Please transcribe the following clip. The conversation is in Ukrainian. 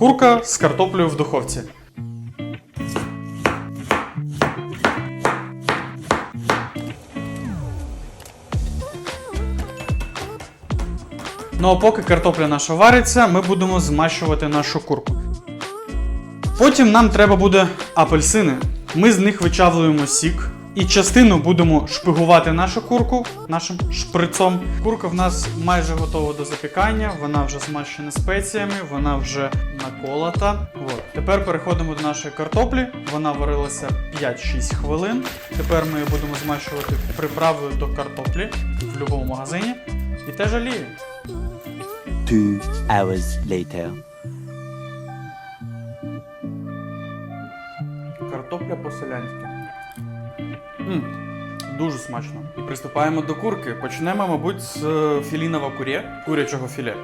Курка з картоплею в духовці. Ну а поки картопля наша вариться, ми будемо змащувати нашу курку. Потім нам треба буде апельсини. Ми з них вичавлюємо сік. І частину будемо шпигувати нашу курку нашим шприцом. Курка в нас майже готова до запікання, вона вже змащена спеціями, вона вже наколота. От. Тепер переходимо до нашої картоплі. Вона варилася 5-6 хвилин. Тепер ми її будемо змащувати приправою до картоплі в будь-якому магазині. І теж олією. Two hours later. Картопля по-селянськи. Дуже смачно. І приступаємо до курки. Почнемо, мабуть, з філінового філіного курє, курячого філе.